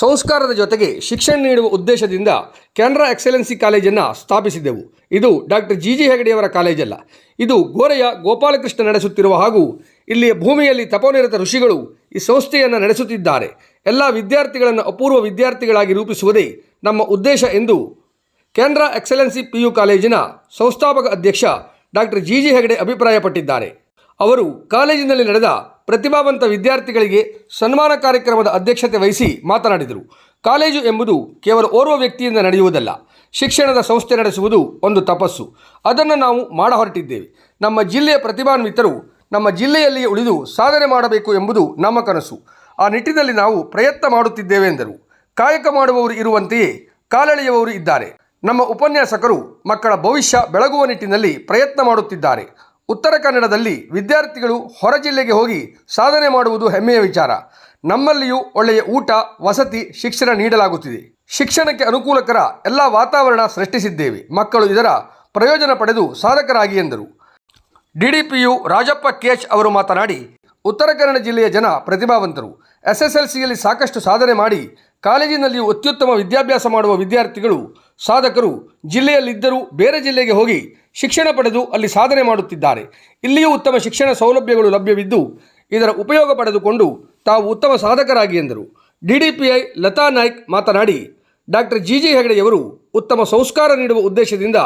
ಸಂಸ್ಕಾರದ ಜೊತೆಗೆ ಶಿಕ್ಷಣ ನೀಡುವ ಉದ್ದೇಶದಿಂದ ಕೆನರಾ ಎಕ್ಸಲೆನ್ಸಿ ಕಾಲೇಜನ್ನು ಸ್ಥಾಪಿಸಿದೆವು. ಇದು ಡಾಕ್ಟರ್ ಜಿ ಜಿ ಹೆಗಡೆಯವರ ಕಾಲೇಜಲ್ಲ. ಇದು ಗೋರೆಯ ಗೋಪಾಲಕೃಷ್ಣ ನಡೆಸುತ್ತಿರುವ ಹಾಗೂ ಇಲ್ಲಿಯ ಭೂಮಿಯಲ್ಲಿ ತಪೋನಿರತ ಋಷಿಗಳು ಈ ಸಂಸ್ಥೆಯನ್ನು ನಡೆಸುತ್ತಿದ್ದಾರೆ. ಎಲ್ಲ ವಿದ್ಯಾರ್ಥಿಗಳನ್ನು ಅಪೂರ್ವ ವಿದ್ಯಾರ್ಥಿಗಳಾಗಿ ರೂಪಿಸುವುದೇ ನಮ್ಮ ಉದ್ದೇಶ ಎಂದು ಕೆನರಾ ಎಕ್ಸಲೆನ್ಸಿ ಪಿ ಯು ಕಾಲೇಜಿನ ಸಂಸ್ಥಾಪಕ ಅಧ್ಯಕ್ಷ ಡಾಕ್ಟರ್ ಜಿ ಜಿ ಹೆಗಡೆ ಅಭಿಪ್ರಾಯಪಟ್ಟಿದ್ದಾರೆ. ಅವರು ಕಾಲೇಜಿನಲ್ಲಿ ನಡೆದ ಪ್ರತಿಭಾವಂತ ವಿದ್ಯಾರ್ಥಿಗಳಿಗೆ ಸನ್ಮಾನ ಕಾರ್ಯಕ್ರಮದ ಅಧ್ಯಕ್ಷತೆ ವಹಿಸಿ ಮಾತನಾಡಿದರು. ಕಾಲೇಜು ಎಂಬುದು ಕೇವಲ ಓರ್ವ ವ್ಯಕ್ತಿಯಿಂದ ನಡೆಯುವುದಲ್ಲ, ಶಿಕ್ಷಣದ ಸಂಸ್ಥೆ ನಡೆಸುವುದು ಒಂದು ತಪಸ್ಸು. ಅದನ್ನು ನಾವು ಮಾಡ ಹೊರಟಿದ್ದೇವೆ ನಮ್ಮ ಜಿಲ್ಲೆಯ ಪ್ರತಿಭಾನ್ವಿತರು ನಮ್ಮ ಜಿಲ್ಲೆಯಲ್ಲಿಯೇ ಉಳಿದು ಸಾಧನೆ ಮಾಡಬೇಕು ಎಂಬುದು ನಮ್ಮ ಕನಸು. ಆ ನಿಟ್ಟಿನಲ್ಲಿ ನಾವು ಪ್ರಯತ್ನ ಮಾಡುತ್ತಿದ್ದೇವೆ ಎಂದರು. ಕಾಯಕ ಮಾಡುವವರು ಇರುವಂತೆಯೇ ಕಾಲೆಳೆಯುವವರು ಇದ್ದಾರೆ. ನಮ್ಮ ಉಪನ್ಯಾಸಕರು ಮಕ್ಕಳ ಭವಿಷ್ಯ ಬೆಳಗುವ ನಿಟ್ಟಿನಲ್ಲಿ ಪ್ರಯತ್ನ ಮಾಡುತ್ತಿದ್ದಾರೆ. ಉತ್ತರ ಕನ್ನಡದಲ್ಲಿ ವಿದ್ಯಾರ್ಥಿಗಳು ಹೊರ ಜಿಲ್ಲೆಗೆ ಹೋಗಿ ಸಾಧನೆ ಮಾಡುವುದು ಹೆಮ್ಮೆಯ ವಿಚಾರ. ನಮ್ಮಲ್ಲಿಯೂ ಒಳ್ಳೆಯ ಊಟ, ವಸತಿ, ಶಿಕ್ಷಣ ನೀಡಲಾಗುತ್ತಿದೆ. ಶಿಕ್ಷಣಕ್ಕೆ ಅನುಕೂಲಕರ ಎಲ್ಲ ವಾತಾವರಣ ಸೃಷ್ಟಿಸಿದ್ದೇವೆ. ಮಕ್ಕಳು ಇದರ ಪ್ರಯೋಜನ ಪಡೆದು ಸಾಧಕರಾಗಿ ಎಂದರು. ಡಿಡಿಪಿಯು ರಾಜಪ್ಪ ಕೆಎಚ್ ಅವರು ಮಾತನಾಡಿ, ಉತ್ತರ ಕನ್ನಡ ಜಿಲ್ಲೆಯ ಜನ ಪ್ರತಿಭಾವಂತರು. ಎಸ್ಎಸ್ಎಲ್ಸಿಯಲ್ಲಿ ಸಾಕಷ್ಟು ಸಾಧನೆ ಮಾಡಿ ಕಾಲೇಜಿನಲ್ಲಿಯೂ ಅತ್ಯುತ್ತಮ ವಿದ್ಯಾಭ್ಯಾಸ ಮಾಡುವ ವಿದ್ಯಾರ್ಥಿಗಳು ಸಾಧಕರು ಜಿಲ್ಲೆಯಲ್ಲಿದ್ದರೂ ಬೇರೆ ಜಿಲ್ಲೆಗೆ ಹೋಗಿ ಶಿಕ್ಷಣ ಪಡೆದು ಅಲ್ಲಿ ಸಾಧನೆ ಮಾಡುತ್ತಿದ್ದಾರೆ. ಇಲ್ಲಿಯೂ ಉತ್ತಮ ಶಿಕ್ಷಣ ಸೌಲಭ್ಯಗಳು ಲಭ್ಯವಿದ್ದು, ಇದರ ಉಪಯೋಗ ಪಡೆದುಕೊಂಡು ತಾವು ಉತ್ತಮ ಸಾಧಕರಾಗಿ ಎಂದರು. ಡಿಡಿಪಿಐ ಲತಾ ನಾಯ್ಕ್ ಮಾತನಾಡಿ, ಡಾಕ್ಟರ್ ಜಿ ಜಿ ಹೆಗಡೆಯವರು ಉತ್ತಮ ಸಂಸ್ಕಾರ ನೀಡುವ ಉದ್ದೇಶದಿಂದ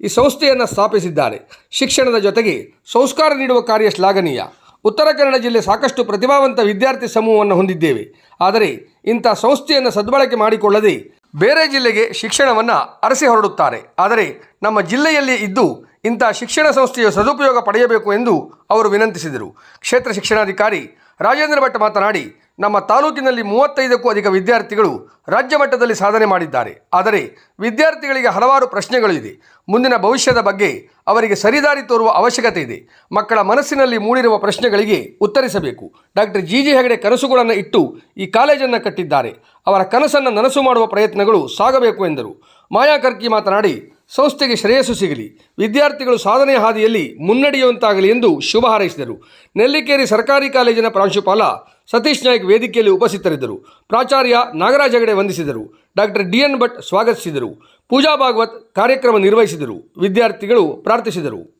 ಈ ಸಂಸ್ಥೆಯನ್ನು ಸ್ಥಾಪಿಸಿದ್ದಾರೆ. ಶಿಕ್ಷಣದ ಜೊತೆಗೆ ಸಂಸ್ಕಾರ ನೀಡುವ ಕಾರ್ಯ ಶ್ಲಾಘನೀಯ. ಉತ್ತರ ಕನ್ನಡ ಜಿಲ್ಲೆ ಸಾಕಷ್ಟು ಪ್ರತಿಭಾವಂತ ವಿದ್ಯಾರ್ಥಿ ಸಮೂಹವನ್ನು ಹೊಂದಿದ್ದೇವೆ. ಆದರೆ ಇಂಥ ಸಂಸ್ಥೆಯನ್ನು ಸದ್ಬಳಕೆ ಮಾಡಿಕೊಳ್ಳದೆ ಬೇರೆ ಜಿಲ್ಲೆಗೆ ಶಿಕ್ಷಣವನ್ನು ಅರಸಿ ಹೊರಡುತ್ತಾರೆ. ಆದರೆ ನಮ್ಮ ಜಿಲ್ಲೆಯಲ್ಲಿ ಇದ್ದು ಇಂಥ ಶಿಕ್ಷಣ ಸಂಸ್ಥೆಯ ಸದುಪಯೋಗ ಪಡೆಯಬೇಕು ಎಂದು ಅವರು ವಿನಂತಿಸಿದರು. ಕ್ಷೇತ್ರ ಶಿಕ್ಷಣಾಧಿಕಾರಿ ರಾಜೇಂದ್ರ ಭಟ್ ಮಾತನಾಡಿ ನಮ್ಮ ತಾಲೂಕಿನಲ್ಲಿ ಮೂವತ್ತೈದಕ್ಕೂ ಅಧಿಕ ವಿದ್ಯಾರ್ಥಿಗಳು ರಾಜ್ಯ ಮಟ್ಟದಲ್ಲಿ ಸಾಧನೆ ಮಾಡಿದ್ದಾರೆ. ಆದರೆ ವಿದ್ಯಾರ್ಥಿಗಳಿಗೆ ಹಲವಾರು ಪ್ರಶ್ನೆಗಳು ಇದೆ. ಮುಂದಿನ ಭವಿಷ್ಯದ ಬಗ್ಗೆ ಅವರಿಗೆ ಸರಿದಾರಿ ತೋರುವ ಅವಶ್ಯಕತೆ ಇದೆ. ಮಕ್ಕಳ ಮನಸ್ಸಿನಲ್ಲಿ ಮೂಡಿರುವ ಪ್ರಶ್ನೆಗಳಿಗೆ ಉತ್ತರಿಸಬೇಕು. ಡಾಕ್ಟರ್ ಜಿ ಜಿ ಹೆಗಡೆ ಕನಸುಗಳನ್ನು ಇಟ್ಟು ಈ ಕಾಲೇಜನ್ನು ಕಟ್ಟಿದ್ದಾರೆ. ಅವರ ಕನಸನ್ನು ನನಸು ಮಾಡುವ ಪ್ರಯತ್ನಗಳು ಸಾಗಬೇಕು ಎಂದರು. ಮಾಯಾ ಕರ್ಕಿ ಮಾತನಾಡಿ ಸಂಸ್ಥೆಗೆ ಶ್ರೇಯಸ್ಸು ಸಿಗಲಿ. ವಿದ್ಯಾರ್ಥಿಗಳು ಸಾಧನೆಯ ಹಾದಿಯಲ್ಲಿ ಮುನ್ನಡೆಯುವಂತಾಗಲಿ ಎಂದು ಶುಭ ಹಾರೈಸಿದರು. ನೆಲ್ಲಿಕೇರಿ ಸರ್ಕಾರಿ ಕಾಲೇಜಿನ ಪ್ರಾಂಶುಪಾಲ ಸತೀಶ್ ನಾಯ್ಕ್ ವೇದಿಕೆಯಲ್ಲಿ ಉಪಸ್ಥಿತರಿದ್ದರು. ಪ್ರಾಚಾರ್ಯ ನಾಗರಾಜ್ ಹೆಗಡೆ ವಂದಿಸಿದರು. ಡಾಕ್ಟರ್ ಡಿ ಎನ್ ಭಟ್ ಸ್ವಾಗತಿಸಿದರು. ಪೂಜಾ ಭಾಗವತ್ ಕಾರ್ಯಕ್ರಮ ನಿರ್ವಹಿಸಿದರು. ವಿದ್ಯಾರ್ಥಿಗಳು ಪ್ರಾರ್ಥಿಸಿದರು.